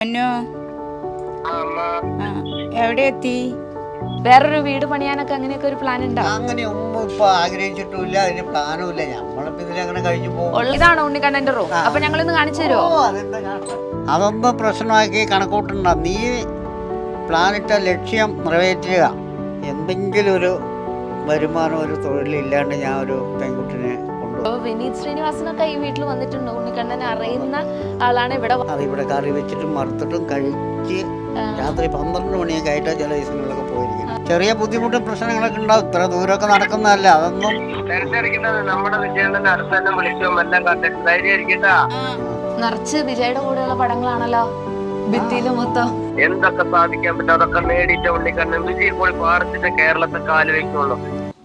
പൊന്നോ? ആ, എവിടെ എത്തി? വേറൊരു വീട് പണിയാനൊക്കെ അങ്ങനെയൊക്കെ ഒരു പ്ലാൻ ഉണ്ടോ? അങ്ങനെ ഒന്നും ഇപ്പൊ ആഗ്രഹിച്ചിട്ടില്ല അതിന് പ്ലാനും ഇല്ല. നമ്മളിപ്പോ ഇതിലങ്ങനെ കഴിഞ്ഞു പോകും. ഇതാണോ ഉണ്ണിക്കണ്ണന്റെ റൂം അപ്പൊ ഞങ്ങൾ ഇന്ന് കാണിച്ചു തരുമോ? അതൊന്നും പ്രശ്നമാക്കി കണക്കൂട്ടണ്ട നീ പ്ലാനിട്ട ലക്ഷ്യം നിറവേറ്റുക. എന്തെങ്കിലും ഒരു വരുമാനം ഒരു തൊഴിലില്ലാണ്ട് ഞാൻ ഒരു പെൺകുട്ടിനെ കൊണ്ടുപോകും അപ്പൊ വിനീത് ശ്രീനിവാസനൊക്കെ ഈ വീട്ടിൽ വന്നിട്ടുണ്ട്. ഉണ്ണിക്കണ്ണനെ അറിയുന്ന ആളാണ് ഇവിടെ വ- ഇവിടെ കറി വെച്ചിട്ടും മറുത്തിട്ടും കഴിച്ച് രാത്രി പന്ത്രണ്ട് മണിയൊക്കെ ആയിട്ടാ ചില ദിവസങ്ങളിലൊക്കെ പോയിരിക്കുന്നത്. ചെറിയ ബുദ്ധിമുട്ടും പ്രശ്നങ്ങളൊക്കെ ഉണ്ടാവും. ഇത്ര ദൂരമൊക്കെ നടക്കുന്നതല്ല. അതൊന്നും നമ്മുടെ വിജയണ്ണൻ അടുത്ത് തന്നെ വിളിച്ചോ? എല്ലാം കണ്ടിട്ട് ധൈര്യം ഇരിക്കട്ടാ. നിറച്ച് വിജയുടെ കൂടെയുള്ള പടങ്ങളാണല്ലോ. ഭിത്തിയിലും മൊത്തം. എന്തൊക്കെ സാധിക്കാൻ പറ്റും? അതൊക്കെ നേടിയിട്ട് ഉണ്ണിക്കണ്ണൻ വിജയ് പോയി പാടത്തിന്റെ കേരളത്തെ കാൽ വെക്കുള്ളൂ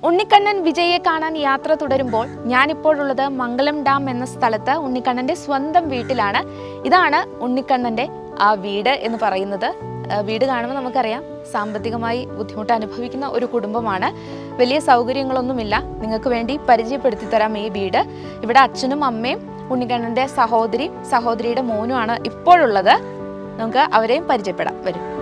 ഉണ്ണിക്കണ്ണൻ വിജയെ കാണാൻ യാത്ര തുടരുമ്പോൾ ഞാനിപ്പോഴുള്ളത് മംഗലം ഡാം എന്ന സ്ഥലത്ത് ഉണ്ണിക്കണ്ണന്റെ സ്വന്തം വീട്ടിലാണ്. ഇതാണ് ഉണ്ണിക്കണ്ണന്റെ ആ വീട് എന്ന് പറയുന്നത്. വീട് കാണുമ്പോൾ നമുക്കറിയാം സാമ്പത്തികമായി ബുദ്ധിമുട്ട് അനുഭവിക്കുന്ന ഒരു കുടുംബമാണ്. വലിയ സൗകര്യങ്ങളൊന്നുമില്ല. നിങ്ങൾക്ക് വേണ്ടി പരിചയപ്പെടുത്തി തരാം ഈ വീട്. ഇവിടെ അച്ഛനും അമ്മയും ഉണ്ണിക്കണ്ണന്റെ സഹോദരി സഹോദരിയുടെ മോനുമാണ് ഇപ്പോഴുള്ളത്. നമുക്ക് അവരെയും പരിചയപ്പെടാം. വരും.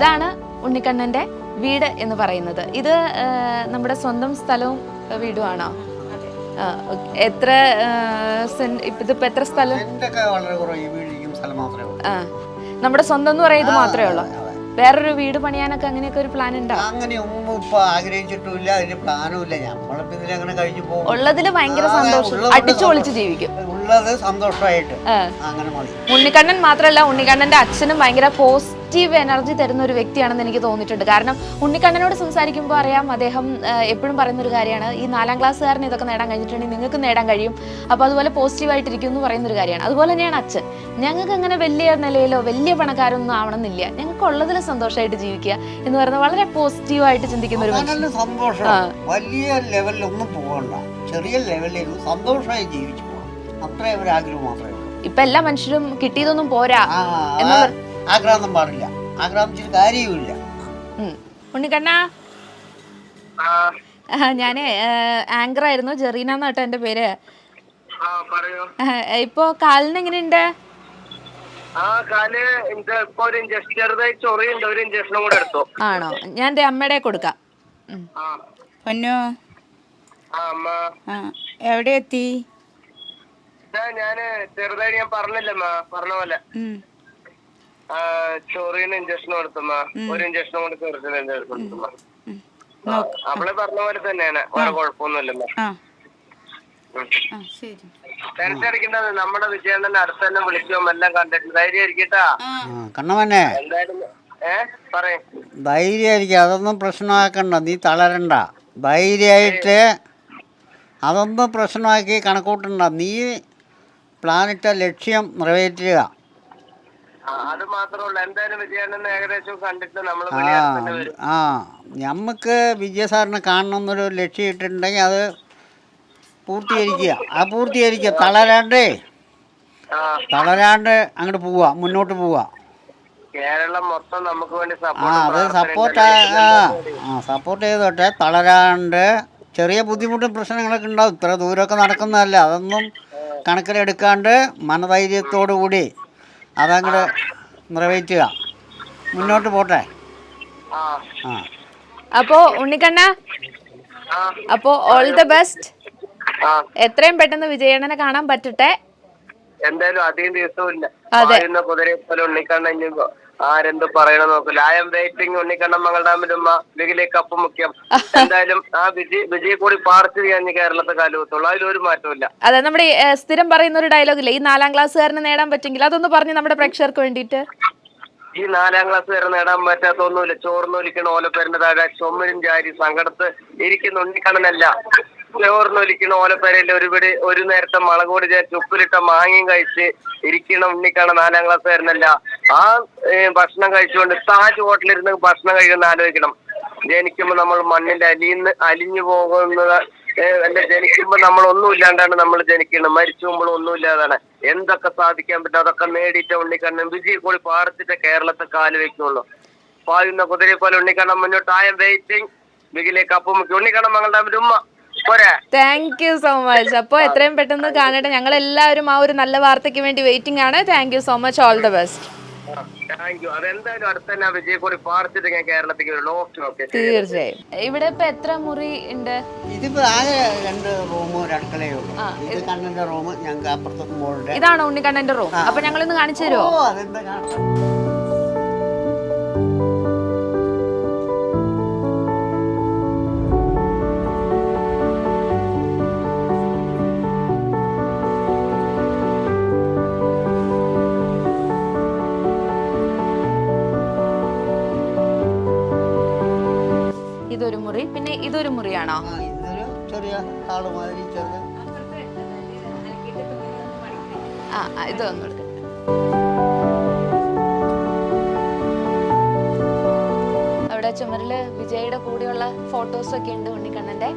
ഇതാണ് ഉണ്ണിക്കണ്ണന്റെ വീട് എന്ന് പറയുന്നത്. ഇത് നമ്മുടെ സ്വന്തം സ്ഥലവും വീടുമാണോ? എത്ര ഇതിപ്പോ എത്ര സ്ഥലം? നമ്മുടെ സ്വന്തം എന്ന് പറയുന്നത് മാത്രമേ ഉള്ളൂ. വേറൊരു വീട് പണിയാനൊക്കെ അങ്ങനെയൊക്കെ ഒരു പ്ലാൻ ഉണ്ടോ? അങ്ങനെ ഒന്നും ഇപ്പൊ ആഗ്രഹിച്ചിട്ടില്ല അതിന് പ്ലാനും ഇല്ല. നമ്മളിപ്പോ ഇതിലങ്ങനെ കഴിച്ചു പോകും. ഉള്ളതിൽ ഭയങ്കര സന്തോഷം. അടിച്ചു പൊളിച്ച് ജീവിക്കും. ഉള്ളത് സന്തോഷമായിട്ട് അങ്ങനെ ഉണ്ണിക്കണ്ണൻ മാത്രല്ല ഉണ്ണിക്കണ്ണന്റെ അച്ഛനും ഭയങ്കര പോസിറ്റീവ് എനർജി തരുന്ന ഒരു വ്യക്തിയാണെന്ന് എനിക്ക് തോന്നിയിട്ടുണ്ട്. കാരണം ഉണ്ണിക്കണ്ണനോട് സംസാരിക്കുമ്പോൾ അറിയാം അദ്ദേഹം എപ്പോഴും പറയുന്ന ഒരു കാര്യമാണ് ഈ നാലാം ക്ലാസ്സുകാരന് ഇതൊക്കെ നേടാൻ കഴിഞ്ഞിട്ടുണ്ടെങ്കിൽ നിങ്ങൾക്ക് നേടാൻ കഴിയും. അപ്പോൾ അതുപോലെ പോസിറ്റീവായിട്ടിരിക്കും എന്ന് പറയുന്ന ഒരു കാര്യമാണ്. അതുപോലെ തന്നെയാണ് അച്ഛൻ. ഞങ്ങൾക്ക് അങ്ങനെ വലിയ നിലയിലോ വലിയ പണക്കാരൊന്നും ആവണമെന്നില്ല. ഞങ്ങൾക്ക് ഉള്ളതിൽ സന്തോഷമായിട്ട് ജീവിക്കുക എന്ന് പറയുന്നത് വളരെ പോസിറ്റീവായിട്ട് ചിന്തിക്കുന്ന ഒരു സന്തോഷം. വലിയ ലെവലിലൊന്നും പോകണ്ട. ചെറിയ ലെവലിൽ സന്തോഷമായി ജീവിച്ചു പോകണം. അത്രേ ഒരു ആഗ്രഹം മാത്രമേ ഇപ്പൊ എല്ലാ മനുഷ്യരും കിട്ടിയതൊന്നും പോരാ ആ, എന്നുള്ള- ആ, ആഗ്രഹം പാടില്ല ആഗ്രഹിച്ചിട്ട് കാര്യവുമില്ല. ഉണ്ണിക്കണ്ണ ഞാൻ ആങ്കർ ആയിരുന്നു ജെറീന എന്നാട്ടോ എന്റെ പേര്. ആ പറയൂ. ആ, ഇപ്പോ കാലിന് എങ്ങനെയുണ്ട്? ആ കാൽ ഇത് ഇപ്പൊ ഒരു ഇഞ്ചക്ഷൻ ചെറുതായി ചൊറിയുണ്ട്. ഒരു ഇഞ്ചക്ഷനും കൂടെ എടുത്തു. ആണോ? ഞാൻ എന്റെ അമ്മയുടെ കൊടുക്കാം. പൊന്നോ? ആ അമ്മ. എവിടെ എത്തി? ഞാൻ ഞാൻ ചെറുതായി ഞാൻ പറഞ്ഞില്ലമ്മ പറഞ്ഞ പോലെ. ചൊറിയുന്ന ഇഞ്ചക്ഷൻ കൊടുത്തമ്മ. ഒരു ഇഞ്ചക്ഷൻ കൂടെ ചെറുതിന് ഇഞ്ചക്ഷൻ കൊടുത്തമ്മ. അവളെ പറഞ്ഞ പോലെ തന്നെയാണ്. വേറെ കുഴപ്പമൊന്നുമില്ലമ്മ ടെൻഷൻ അടിക്കേണ്ടത് നമ്മുടെ വിജയണ്ണൻ അടുത്ത് തന്നെ വിളിച്ചോ എല്ലാം കണ്ടിട്ട് ധൈര്യമായിരിക്കട്ടാ കണ്ണമന്നെ എന്തായാലും ഏ? പറയേ. ധൈര്യമായിരിക്കും അതൊന്നും പ്രശ്നമാക്കണ്ട. നീ തളരണ്ട. ധൈര്യമായിട്ട് അതൊന്നും പ്രശ്നമാക്കി കണക്കൂട്ടണ്ട. നീ പ്ലാനിട്ട ലക്ഷ്യം നിറവേറ്റുക. ആ, അത് മാത്രമല്ല എന്തായാലും വിജയണ്ണൻ ഏകദേശം കണ്ടിട്ട് നമ്മൾ ആ ആ നമുക്ക് വിജയ സാറിനെ കാണണം എന്നൊരു ലക്ഷ്യം ഇട്ടിട്ടുണ്ടെങ്കിൽ അത് പൂർത്തീകരിക്കുക. ആ പൂർത്തീകരിക്കുക. തളരാണ്ടേ തളരാണ്ട് അങ്ങോട്ട് പോവുക മുന്നോട്ട് പോവുക. കേരളം മൊത്തം നമുക്ക് വേണ്ടി ആ അത് സപ്പോർട്ട് ആ സപ്പോർട്ട് ചെയ്തോട്ടെ തളരാണ്ട് ചെറിയ ബുദ്ധിമുട്ടും പ്രശ്നങ്ങളൊക്കെ ഉണ്ടാവും. ഇത്ര ദൂരമൊക്കെ നടക്കുന്നതല്ല. അതൊന്നും കണക്കിലെടുക്കാണ്ട് മനധൈര്യത്തോടു കൂടി അതങ്ങോട്ട് നിറവേറ്റുക. മുന്നോട്ട് പോട്ടെ? ആ. അപ്പോ ഉണ്ണിക്കണ്ണ അപ്പോ ഓൾ ദ ബെസ്റ്റ് ആ എത്രയും പെട്ടെന്ന് വിജയണ്ണനെ കാണാൻ പറ്റട്ടെ? എന്തായാലും അധികം ദിവസവും ഇല്ല. കുതിരയെ പോലെ ഉണ്ണിക്കണ്ണൻ ഇനി ആരെന്ത് പറയണ നോക്കില്ല ഐ എം വെയിറ്റിംഗ് ഉണ്ണിക്കണ്ണം മംഗളഡാമിലും ലീഗിലെ കപ്പ് മുഖ്യം. എന്തായാലും ആ വിജയ് വിജയ് കൂടി പാർട്ടി കഴിഞ്ഞ് കേരളത്തെ കാലുകുത്തുള്ളൂ. അതിലൊരു മാറ്റമില്ല അതെ നമ്മുടെ സ്ഥിരം പറയുന്ന ഒരു ഡയലോഗ് ഇല്ലേ? ഈ നാലാം ക്ലാസ്സുകാരനെ നേടാൻ പറ്റെങ്കിൽ അതൊന്ന് പറഞ്ഞു നമ്മുടെ പ്രേക്ഷകർക്ക് വേണ്ടിയിട്ട്. ഈ നാലാം ക്ലാസ് വരെ നേടാൻ പറ്റാത്ത ഒന്നുമില്ല ചോർന്നൊലിക്കണ ഓലപ്പേരിന്റെ താഴെ ചുമരും ജാരി സങ്കടത്ത് ഇരിക്കുന്ന ഉണ്ണിക്കണ്ണനല്ല. ചോർന്നൊലിക്കണ ഓലപ്പേരയിൽ ഒരു പിടി ഒരു നേരത്തെ മുളക് പൊടി ചേർത്ത് ഉപ്പിലിട്ട മാങ്ങയും കഴിച്ച് ഇരിക്കണ ഉണ്ണിക്കണ നാലാം ക്ലാസ് വരുന്നല്ല. ആ ഭക്ഷണം കഴിച്ചുകൊണ്ട് താജ് ഹോട്ടലിരുന്ന് ഭക്ഷണം കഴിക്കുന്ന ആലോചിക്കണം. ജനിക്കുമ്പോൾ നമ്മൾ മണ്ണിന്റെ അലിന്ന് അലിഞ്ഞു പോകുന്നത് അല്ല ജനിക്കുമ്പോൾ നമ്മൾ ഒന്നും ഇല്ലാണ്ടാണ് നമ്മൾ ജനിക്കുന്നത് മരിച്ചു പോകുമ്പോൾ ഒന്നും ഇല്ലാതാണ്. എന്തൊക്കെ സാധിക്കാൻ പറ്റും? അതൊക്കെ നേടിയിട്ട് ഉണ്ണിക്കണ്ണൻ വിജയ കൂടി പാടത്തിട്ട് കേരളത്തെ കാൽ വെക്കുള്ളൂ പായുന്ന കുതിരയെ പോലെ ഉണ്ണിക്കണ്ണൻ മുന്നോട്ട്. ആയം വെയിറ്റിംഗ് ബിഗിലേക്ക് അപ്പം ഉണ്ണിക്കണ്ണൻ മങ്ങളുടെ ഉമ്മ. താങ്ക് യു സോ മച്ച് അപ്പൊ എത്രയും പെട്ടെന്ന് കാണട്ടെ. ഞങ്ങൾ എല്ലാവരും ആ ഒരു നല്ല വാർത്തയ്ക്ക് വേണ്ടി വെയിറ്റിംഗ് ആണ്. Thank you so much all the best തീർച്ചയായും. ഇവിടെ ഇപ്പൊ എത്ര മുറി ഉണ്ട്? ഇതിപ്പോ ആകെ രണ്ട് റൂമും ഒരു ഇത് കണ്ണന്റെ റൂം ഞങ്ങൾക്ക് അപ്പുറത്ത് മോളുടെ. ഇതാണോ ഉണ്ണിക്കണ്ണന്റെ റൂം അപ്പൊ ഞങ്ങൾ ഇന്ന് കാണിച്ചു തരുമോ ഓ അതെന്താ ഇതൊരു മുറിയാണോ? ആ ഇതൊരു ചെറിയ ഹാൾ മാതിരി ചെറിയ ആ ഇത് എടുക്കാം അവിടെ ചുമരിൽ വിജയുടെ കൂടെയുള്ള ഫോട്ടോസ് ഒക്കെ ഉണ്ട് ഉണ്ണിക്കണ്ണന്റെ.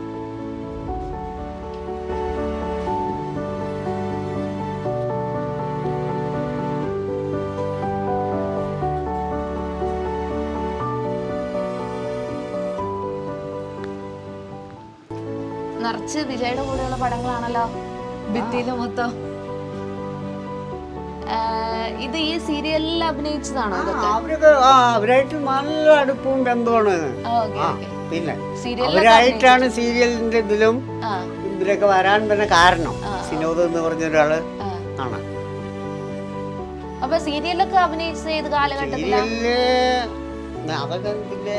നിറച്ച് വിജയുടെ കൂടെയുള്ള പടങ്ങളാണല്ലോ. ഭിത്തിയിലും മൊത്തം. ആ, ഇത് ഈ സീരിയലിൽ അഭിനയിച്ചതാണോ അവരൊക്കെ ആ അവരായിട്ട് നല്ല അടുപ്പവും ബന്ധമാണ്. പിന്നെ അവരായിട്ടാണ് സീരിയലിന്റെ ഇതിലും ഇതിലൊക്കെ വരാൻ തന്നെ കാരണം. സിനോദ് വിനോദ് എന്ന് പറഞ്ഞ ഒരാൾ ആണ്. അപ്പൊ സീരിയലൊക്കെ അഭിനയിച്ച ഏത് കാലഘട്ടത്തിൽ അതൊക്കെ പിന്നെ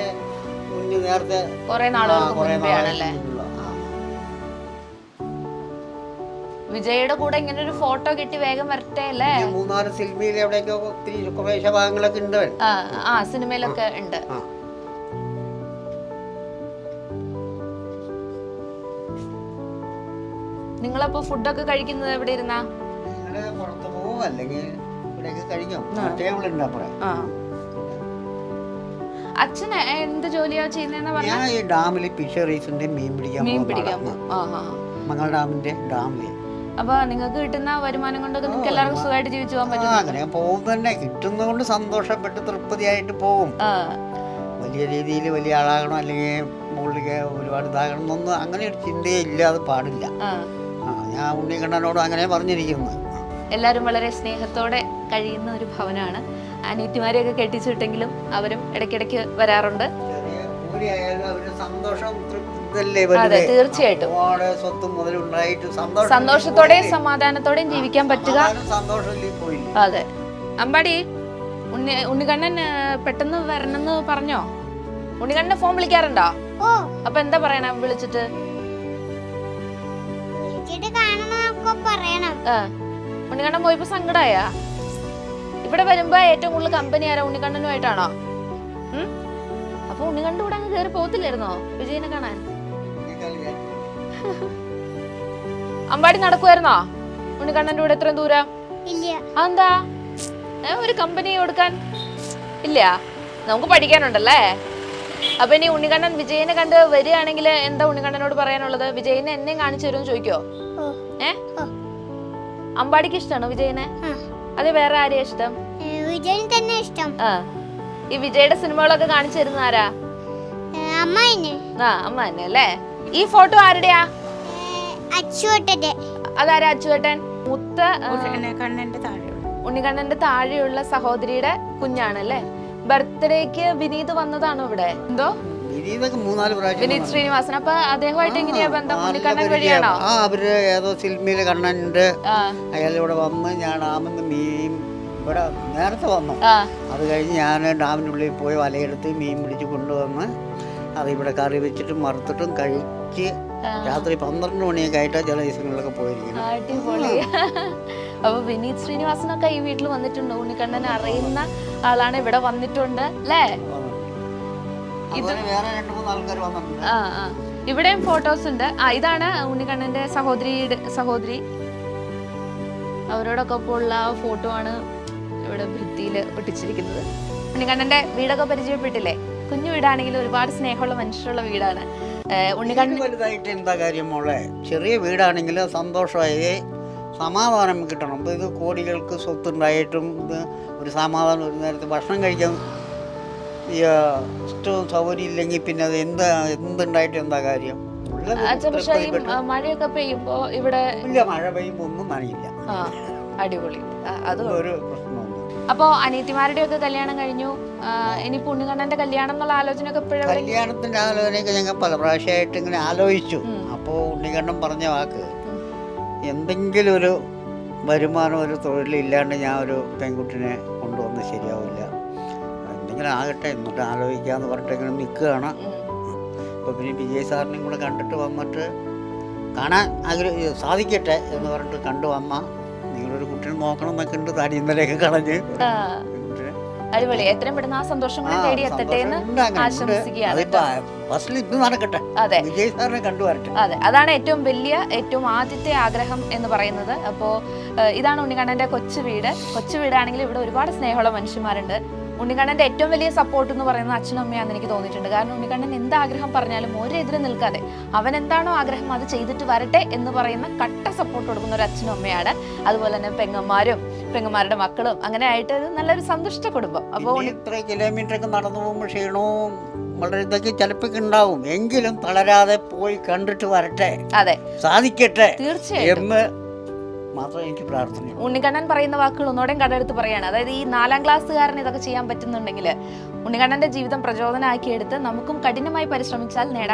നേരത്തെ കൊറേ നാളുകൾക്ക് മുൻപേ ആണല്ലേ? വിജയുടെ കൂടെ ഇങ്ങനെ ഒരു ഫോട്ടോ കിട്ടി വേഗം വരട്ടെ അല്ലേ? മൂന്നാറ് സിനിമയിൽ എവിടെയൊക്കെ ഒത്തിരി ഉണ്ട് ആ സിനിമയിലൊക്കെ ഉണ്ട്. നിങ്ങളപ്പോ ഫുഡൊക്കെ കഴിക്കുന്നത് എവിടെ ഇരുന്നാ? അച്ഛനെ പുറത്ത് അല്ലെങ്കിൽ ഇവിടെയൊക്കെ കഴിക്കും. ടേബിൾ ഉണ്ട് അപ്പുറം ആ. അച്ഛൻ എന്ത് ജോലിയാ ചെയ്യുന്നതെന്ന് പറഞ്ഞാൽ ഞാൻ ഈ ഡാമിൽ ഫിഷറീസിന്റെ മീൻ പിടിക്കാൻ മീൻ പിടിക്കാൻ. മംഗൾ ഡാമിന്റെ ഡാമിൽ. അപ്പൊ നിങ്ങൾക്ക് കിട്ടുന്ന വരുമാനം കൊണ്ടൊക്കെ നിങ്ങൾക്ക് എല്ലാവർക്കും സുഖമായിട്ട് ജീവിച്ചു പോകാൻ പറ്റും. അങ്ങനെ പോകും തന്നെ കിട്ടുന്നതുകൊണ്ട് സന്തോഷപ്പെട്ട് തൃപ്തിയായിട്ട് പോകും. വലിയ രീതിയിൽ വലിയ ആളാകണം അല്ലെങ്കിൽ മുകളിലേക്ക് ഒരുപാട് ഇതാകണം എന്നൊന്നും അങ്ങനെ ഒരു ചിന്തയേ ഇല്ല അത് പാടില്ല. ഞാൻ ഉണ്ണി ഞാൻ ഉണ്ണിക്കണ്ണനോട് അങ്ങനെ പറഞ്ഞിരിക്കുന്നു. എല്ലാവരും വളരെ സ്നേഹത്തോടെ കഴിയുന്ന ഒരു ഭവനമാണ് അനിയത്തിമാരെയൊക്കെ കെട്ടിച്ചിട്ടെങ്കിലും അവരും ഇടയ്ക്കിടയ്ക്ക് വരാറുണ്ട്. സന്തോഷം തൃപ്തി അതെ തീർച്ചയായിട്ടും. സന്തോഷത്തോടെയും സമാധാനത്തോടെയും ജീവിക്കാൻ പറ്റുക. അതെ. അമ്പാടി ഉണ്ണി ഉണ്ണികണ്ണൻ പെട്ടെന്ന് വരണമെന്ന് പറഞ്ഞോ? ഉണ്ണിക്കണ്ണനെ ഫോൺ വിളിക്കാറുണ്ടോ? അപ്പൊ എന്താ പറയണ? വിളിച്ചിട്ട്. ഉണ്ണികണ്ണൻ കാണണമെന്നൊക്കെ പറയണം. ആ. ഉണ്ണിക്കണ്ണൻ പോയപ്പോ സങ്കടായ? ഇവിടെ വരുമ്പോ ഏറ്റവും കൂടുതൽ കമ്പനി ആരാ? ഉണ്ണികണ്ണനുമായിട്ടാണോ? ഉം? അപ്പൊ ഉണ്ണികണ്ണൻ കൂടെ അങ്ങ് കയറി പോകത്തില്ലായിരുന്നോ? വിജയനെ കാണാൻ? അമ്പാടി നടക്കുമായിരുന്നോ ഉണ്ണിക്കണ്ണന്റെ കൂടെ എത്രയും ദൂരം? ഇല്ല. അതെന്താ? ഒരു കമ്പനി കൊടുക്കാൻ? ഇല്ല. നമുക്ക് പഠിക്കാനുണ്ടല്ലേ? അപ്പൊ ഇനി ഉണ്ണിക്കണ്ണൻ വിജയനെ കണ്ട് വരികയാണെങ്കിൽ എന്താ ഉണ്ണിക്കണ്ണനോട് പറയാനുള്ളത്? വിജയനെ എന്നെ കാണിച്ചു തരുമെന്ന് ചോദിക്കോ? ഏ? അമ്പാടിക്ക് ഇഷ്ടമാണോ വിജയനെ. അത് വേറെ ആരെയാ ഇഷ്ടം? വിജയൻ തന്നെ ഇഷ്ടം. ഈ വിജയുടെ സിനിമകളൊക്കെ കാണിച്ചു തരുന്ന ആരാ? അമ്മ തന്നെ ആ അമ്മ തന്നെ അല്ലേ? ഈ ഫോട്ടോ ആരുടെയാ? അച്ചുവട്ടന്റെ അതാരാ അച്ചുവേട്ടൻ? മുത്ത കണ്ണന്റെ താഴെയുള്ള. ഉണ്ണിക്കണ്ണന്റെ താഴെയുള്ള സഹോദരിയുടെ കുഞ്ഞാണ് അല്ലേ ബർത്ത്ഡേക്ക് വിനീത് വന്നതാണോ ഇവിടെ? എന്തോ? വിനീതൊക്കെ മൂന്നാൽ പ്രാവശ്യം വിനീത് ശ്രീനിവാസൻ. അപ്പൊ അദ്ദേഹമായിട്ട് എങ്ങനെയാ ബന്ധം? ഉണ്ണിക്കണ്ണൻ. വഴിയാണോ? ആ അവർ ഏതോ സിനിമയിൽ കണ്ണനുണ്ട്. ആ. അയാൾ ഇവിടെ വന്ന് ഞാൻ ആമന്ന് മീൻ ഇവിടെ നേരത്തെ വന്നു. ആ. അത് കഴിഞ്ഞ് ഞാൻ ഡാമിനുള്ളിൽ പോയി വലയെടുത്ത് മീൻ പിടിച്ച് കൊണ്ടുവന്ന് അത് ഇവിടെ കറി വെച്ചിട്ടും വറുത്തിട്ടും കഴിച്ച് ആ. രാത്രി പന്ത്രണ്ട് മണിയൊക്കെ ആയിട്ട് ചില ദിവസങ്ങളിലൊക്കെ പോയിരിക്കുന്നത്. അടിപൊളി. അപ്പൊ വിനീത് ശ്രീനിവാസനൊക്കെ ഈ വീട്ടിൽ വന്നിട്ടുണ്ട്. ഉണ്ണിക്കണ്ണനെ അറിയുന്ന ആളാണ് ഇവിടെ വന്നിട്ടുണ്ട് അല്ലേ? വേറെ രണ്ട് മൂന്ന് ആൾക്കാർ വന്നിട്ടുണ്ട്. ആ ആ. ഇവിടെയും ഫോട്ടോസ് ഉണ്ട്. ആ ഇതാണ് ഉണ്ണിക്കണ്ണന്റെ സഹോദരിയുടെ സഹോദരി. അവരോടൊക്കെ ഒപ്പം ഉള്ള ഫോട്ടോ ആണ് ഇവിടെ ഭിത്തിയിൽ ഒട്ടിച്ചിരിക്കുന്നത് ഉണ്ണിക്കണ്ണന്റെ വീടൊക്കെ പരിചയപ്പെട്ടില്ലേ? കുഞ്ഞു വീടാണെങ്കിലും ഒരുപാട് സ്നേഹമുള്ള മനുഷ്യരുള്ള വീടാണ്. ഉണ്ണിക്കണ്ണൻ വലുതായിട്ട് എന്താ കാര്യം മോളെ? ചെറിയ വീടാണെങ്കിൽ സന്തോഷമായി. സമാധാനം കിട്ടണം. ഇത് കോടികൾക്ക് സ്വത്തുണ്ടായിട്ടും ഇത് ഒരു സമാധാനം ഒരു നേരത്തെ ഭക്ഷണം കഴിക്കാൻ ഇഷ്ടവും സൗകര്യം ഇല്ലെങ്കിൽ പിന്നെ അത് എന്താ എന്തുണ്ടായിട്ട് എന്താ കാര്യം? പക്ഷേ ഈ മഴയൊക്കെ പെയ്യുമ്പോ ഇവിടെ ഇല്ല മഴ പെയ്യുമ്പോ ഒന്നും നനയില്ല. ആ അടിപൊളി. അതും ഒരു പ്രശ്നമൊന്നും അപ്പോ അനിയത്തിമാരുടെ ഒക്കെ കല്യാണം കഴിഞ്ഞു. ഇനി പുണ്യകണ്ണന്റെ കല്യാണം എന്നുള്ള ആലോചനയൊക്കെ എപ്പോഴും കല്യാണത്തിന്റെ ആലോചനയൊക്കെ ഞങ്ങൾ പല പ്രാവശ്യമായിട്ട് ഇങ്ങനെ ആലോചിച്ചു. അപ്പോ അപ്പോൾ ഉണ്ണിക്കണ്ണൻ പറഞ്ഞ വാക്ക് എന്തെങ്കിലും ഒരു വരുമാനം ഒരു തൊഴിലില്ലാണ്ട് ഞാൻ ഒരു പെൺകുട്ടിനെ കൊണ്ടുവന്ന് ശരിയാവില്ല. എന്തെങ്കിലും ആകട്ടെ എന്നിട്ട് ആലോചിക്കാന്ന് പറഞ്ഞിട്ട് ഇങ്ങനെ നിൽക്കുകയാണ്. അപ്പോൾ പിന്നെ വിജയ് സാറിനെയും കൂടെ കണ്ടിട്ട് വന്നിട്ട് കാണാൻ ആഗ്രഹ സാധിക്കട്ടെ എന്ന് പറഞ്ഞിട്ട് കണ്ടു വന്ന കുട്ടീനെ നോക്കണം എന്നൊക്കെ ഉണ്ട്. താടി ഇന്നലെയൊക്കെ കളഞ്ഞ്. കുട്ടീനെ അടിപൊളി. എത്രയും പെട്ടെന്ന് ആ സന്തോഷം തേടി എത്തട്ടെ എന്ന്. ആശംസിക്കുകയാണ് അതെ വിജയ് സാറിനെ കണ്ടുവരട്ടെ അതെ. അതാണ് ഏറ്റവും വലിയ ഏറ്റവും ആദ്യത്തെ ആഗ്രഹം എന്ന് പറയുന്നത്. അപ്പോ ഇതാണ് ഉണ്ണികണ്ണന്റെ കൊച്ചു വീട്. കൊച്ചു വീടാണെങ്കിൽ ഇവിടെ ഒരുപാട് സ്നേഹമുള്ള മനുഷ്യന്മാരുണ്ട്. ഉണ്ണിക്കണ്ണന്റെ ഏറ്റവും വലിയ സപ്പോർട്ട് എന്ന് പറയുന്നത് അച്ഛനും അമ്മയാണെന്ന് എനിക്ക് തോന്നിയിട്ടുണ്ട്. കാരണം ഉണ്ണിക്കണ്ണൻ എന്ത് ആഗ്രഹം പറഞ്ഞാലും ഒരെതിരെ നിൽക്കാതെ അവൻ എന്താണോ ആഗ്രഹം അത് ചെയ്തിട്ട് വരട്ടെ എന്ന് പറയുന്ന കട്ട സപ്പോർട്ട് കൊടുക്കുന്ന ഒരു അച്ഛനും അമ്മയാണ്. അതുപോലെ തന്നെ പെങ്ങന്മാരും പെങ്ങന്മാരുടെ മക്കളും അങ്ങനെ ആയിട്ട് ഒരു നല്ലൊരു സന്തുഷ്ട കുടുംബം. അപ്പോൾ ഇത്ര കിലോമീറ്റർ ഒക്കെ നടന്നു പോകുമ്പോൾ ക്ഷീണവും വളരെ ഇതൊക്കെ ചിലപ്പോൾ ഉണ്ടാവും. എങ്കിലും തളരാതെ പോയി കണ്ടിട്ട് വരട്ടെ. അതെ. സാധിക്കട്ടെ തീർച്ചയായിട്ടും. എന്ന് മാത്രം എനിക്ക് പ്രാർത്ഥന ഉണ്ണിക്കണ്ണൻ പറയുന്ന വാക്കുകൾ ഒന്നോടെയും കടെടുത്ത് പറയാണ്. അതായത് ഈ നാലാം ക്ലാസ്സുകാരൻ ഇതൊക്കെ ചെയ്യാൻ പറ്റുന്നുണ്ടെങ്കിൽ ഉണ്ണിക്കണ്ണന്റെ ജീവിതം പ്രചോദനമാക്കിയെടുത്ത് നമുക്കും കഠിനമായി പരിശ്രമിച്ചാൽ നേടാൻ